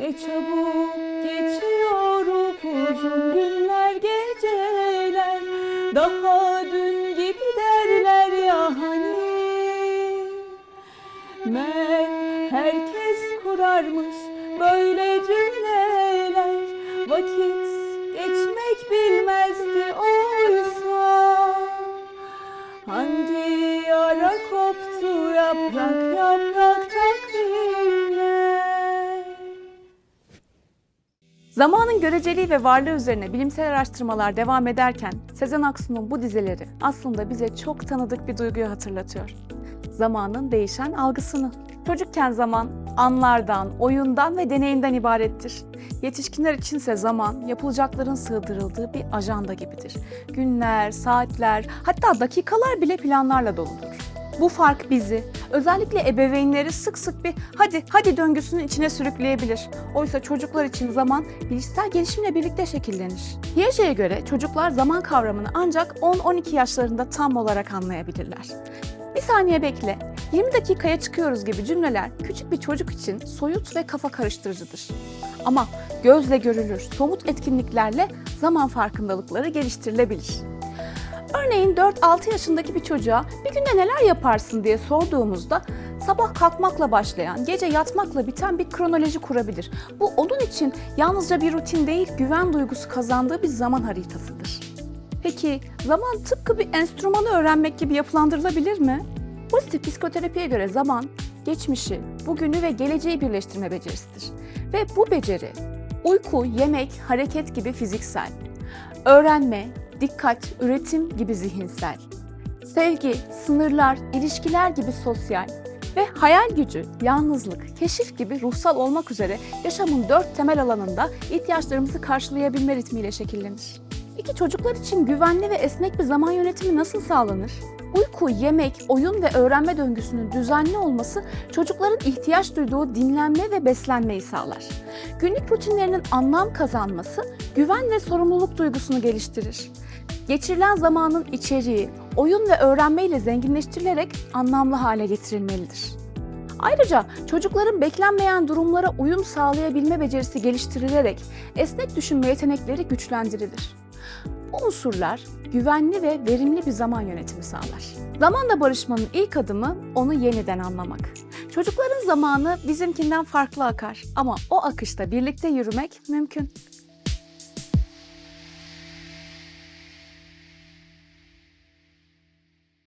Ne çabuk geçiyor uzun günler geceler. Daha dün gibi derler ya hani. Mer herkes kurarmış böyle cümleler. Vakit geçmek bilmezdi oysa Hangi ara koptu yaprak yaprak Zamanın göreceliği ve varlığı üzerine bilimsel araştırmalar devam ederken Sezen Aksu'nun bu dizeleri aslında bize çok tanıdık bir duyguyu hatırlatıyor. Zamanın değişen algısını. Çocukken zaman anlardan, oyundan ve deneyinden ibarettir. Yetişkinler içinse zaman yapılacakların sığdırıldığı bir ajanda gibidir. Günler, saatler, hatta dakikalar bile planlarla doludur. Bu fark bizi, özellikle ebeveynleri sık sık bir hadi hadi döngüsünün içine sürükleyebilir. Oysa çocuklar için zaman bilişsel gelişimle birlikte şekillenir. Piaget'e göre çocuklar zaman kavramını ancak 10-12 yaşlarında tam olarak anlayabilirler. Bir saniye bekle, 20 dakikaya çıkıyoruz gibi cümleler küçük bir çocuk için soyut ve kafa karıştırıcıdır. Ama gözle görülür, somut etkinliklerle zaman farkındalıkları geliştirilebilir. Örneğin 4-6 yaşındaki bir çocuğa bir günde neler yaparsın diye sorduğumuzda sabah kalkmakla başlayan, gece yatmakla biten bir kronoloji kurabilir. Bu onun için yalnızca bir rutin değil, güven duygusu kazandığı bir zaman haritasıdır. Peki zaman tıpkı bir enstrümanı öğrenmek gibi yapılandırılabilir mi? Pozitif psikoterapiye göre zaman, geçmişi, bugünü ve geleceği birleştirme becerisidir. Ve bu beceri uyku, yemek, hareket gibi fiziksel, öğrenme, dikkat, üretim gibi zihinsel, sevgi, sınırlar, ilişkiler gibi sosyal ve hayal gücü, yalnızlık, keşif gibi ruhsal olmak üzere yaşamın dört temel alanında ihtiyaçlarımızı karşılayabilme ritmiyle şekillenir. Peki çocuklar için güvenli ve esnek bir zaman yönetimi nasıl sağlanır? Uyku, yemek, oyun ve öğrenme döngüsünün düzenli olması çocukların ihtiyaç duyduğu dinlenme ve beslenmeyi sağlar. Günlük rutinlerinin anlam kazanması güven ve sorumluluk duygusunu geliştirir. Geçirilen zamanın içeriği, oyun ve öğrenme ile zenginleştirilerek anlamlı hale getirilmelidir. Ayrıca çocukların beklenmeyen durumlara uyum sağlayabilme becerisi geliştirilerek esnek düşünme yetenekleri güçlendirilir. Bu unsurlar güvenli ve verimli bir zaman yönetimi sağlar. Zamanla barışmanın ilk adımı onu yeniden anlamak. Çocukların zamanı bizimkinden farklı akar ama o akışta birlikte yürümek mümkün.